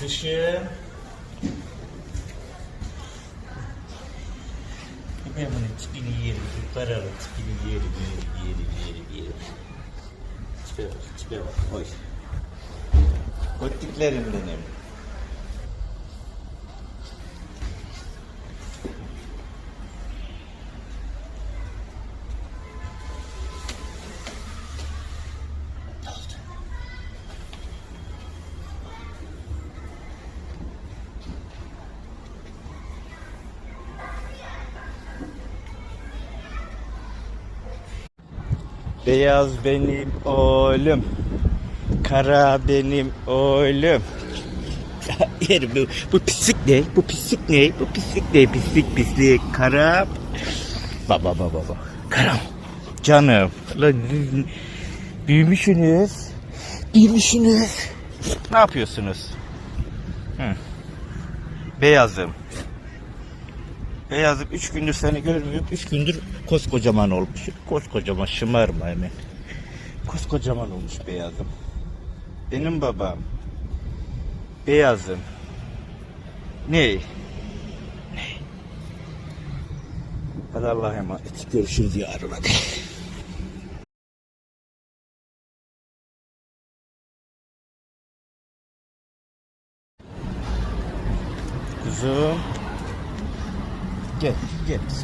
Dışı. Ben bunun tipini yerim. Paralı tipini yerim. Yerim, yerim, yerim, yerim. Tipe bak, tipe bak. Oy. Göttüklerim benim. Beyaz benim oğlum. Kara benim oğlum. Yerim bu, bu pislik ne? Bu pislik ne? Bu pislik ne? Pislik pislik. Kara. Baba baba baba. Karam. Canım. Lan, büyümüşsünüz. Büyümüşsünüz. Ne yapıyorsunuz? Hı. Beyazım. Beyazım üç gündür seni görmüyorum. Üç gündür koskocaman olmuş. Koskocaman şımarma hemen. Koskocaman olmuş beyazım. Benim babam. Beyazım. Ne? Ne? Hadi Allah'a emanet. Görüşürüz yarın hadi. Kuzum. get, get.